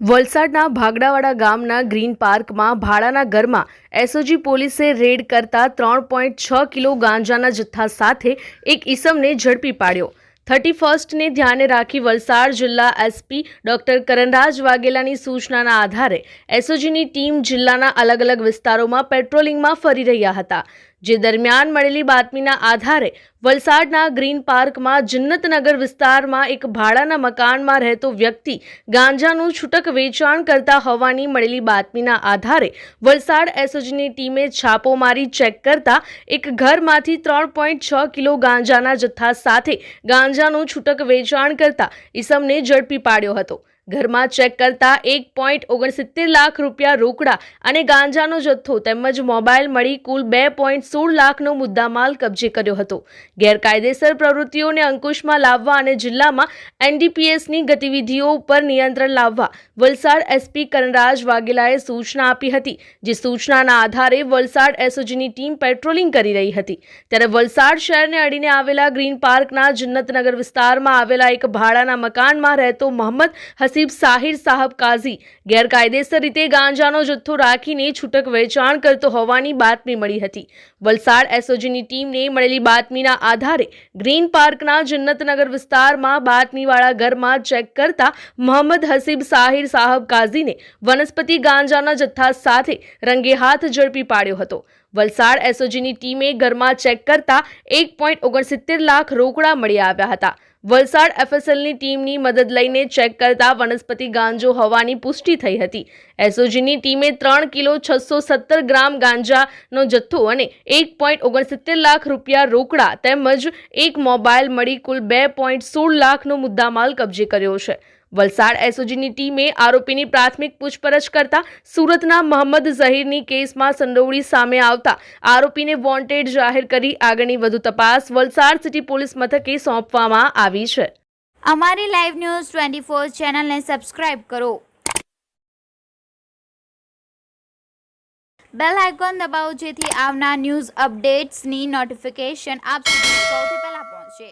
વલસાડના ભાગડાવાડા ગામના ગ્રીન પાર્કમાં ભાડાના ઘરમાં એસઓજી પોલીસે રેડ કરતા ત્રણ પોઈન્ટ છ કિલો ગાંજાના જથ્થા સાથે એક ઈસમને ઝડપી પાડ્યો. થર્ટી ફર્સ્ટને ધ્યાને રાખી વલસાડ જિલ્લા એસપી ડોક્ટર કરણરાજ વાઘેલાની સૂચનાના આધારે એસઓજીની ટીમ જિલ્લાના અલગ અલગ વિસ્તારોમાં પેટ્રોલિંગમાં ફરી રહ્યા હતા. જે દરમિયાન મળેલી બાતમીના આધારે વલસાડના ગ્રીન પાર્કમાં જન્નતનગર વિસ્તારમાં એક ભાડાના મકાનમાં રહેતો વ્યક્તિ ગાંજાનું છૂટક વેચાણ કરતા હોવાની મળેલી બાતમીના આધારે વલસાડ એસઓજીની ટીમે છાપો મારી ચેક કરતા એક ઘરમાંથી ત્રણ પોઈન્ટ છ કિલો ગાંજાના જથ્થા સાથે ગાંજાનું છૂટક વેચાણ કરતા ઈસમને ઝડપી પાડ્યો હતો. ઘરમાં ચેક કરતા એક પોઈન્ટ ઓગણસિત્તેર લાખ રૂપિયા રોકડા અને ગાંજાનો જથ્થો તેમજ મોબાઈલ મળી કુલ બે પોઈન્ટ સોળ લાખનો મુદ્દામાલ કબજે કર્યો હતો. ગેરકાયદેસર પ્રવૃત્તિઓને અંકુશમાં લાવવા અને જિલ્લામાં એનડીપીએસની ગતિવિધિઓ ઉપર નિયંત્રણ લાવવા વલસાડ એસપી કરણરાજ વાઘેલાએ સૂચના આપી હતી, જે સૂચનાના આધારે વલસાડ એસઓજીની ટીમ પેટ્રોલિંગ કરી રહી હતી. ત્યારે વલસાડ શહેરને અડીને આવેલા ગ્રીન પાર્કના જન્નતનગર વિસ્તારમાં આવેલા એક ભાડાના મકાનમાં રહેતો મોહમ્મદ હસીબ સાહિર સાહબ કાઝી ગેરકાયદેસર રીતે ગાંજાનો જથ્થો રાખીને છૂટક વેચાણ કરતો હોવાની બાતમી મળી હતી. વલસાડ એસઓજીની ટીમને મળેલી બાતમીના આધારે ગ્રીન પાર્કના જન્નતનગર વિસ્તારમાં બાતમીવાળા ઘરમાં ચેક કરતા મોહમ્મદ હસીબ સાહિર સાહબ કાઝીને વનસ્પતિ ગાંજાના જથ્થા સાથે રંગે હાથ ઝડપી પાડ્યો હતો. વલસાડ એસઓજીની ટીમે ઘરમાં ચેક કરતા એક પોઈન્ટ ઓગણસિત્તેર લાખ રોકડા મળી આવ્યા હતા. વલસાડ એફએસએલની ટીમની મદદ લઈને ચેક કરતા વનસ્પતિ ગાંજો હોવાની પુષ્ટિ થઈ હતી. એસઓજીની ટીમે ત્રણ કિલો છસો સત્તર ગ્રામ ગાંજાનો જથ્થો અને એક પોઈન્ટ ઓગણસિત્તેર લાખ રૂપિયા રોકડા તેમજ એક મોબાઈલ મળી કુલ બે પોઈન્ટ સોળ લાખનો મુદ્દામાલ કબજે કર્યો છે. વલસાડ એસઓજીની ટીમે આરોપીની પ્રાથમિક પૂછપરછ કરતા સુરતના મોહમ્મદ ઝહીરની કેસમાં સંડોવણી સામે આવતા આરોપીને વોન્ટેડ જાહેર કરી આગળની વધુ તપાસ વલસાડ સિટી પોલીસ મથકે સોંપવામાં આવી છે. અમારી લાઈવ ન્યૂઝ ટ્વેન્ટી ફોર ચેનલને સબસ્ક્રાઇબ કરો. બેલ આઇકોન દબાવો જેથી આવનાર ન્યૂઝ અપડેટ્સની નોટિફિકેશન આપ સુધી સૌથી પહેલા પહોંચે.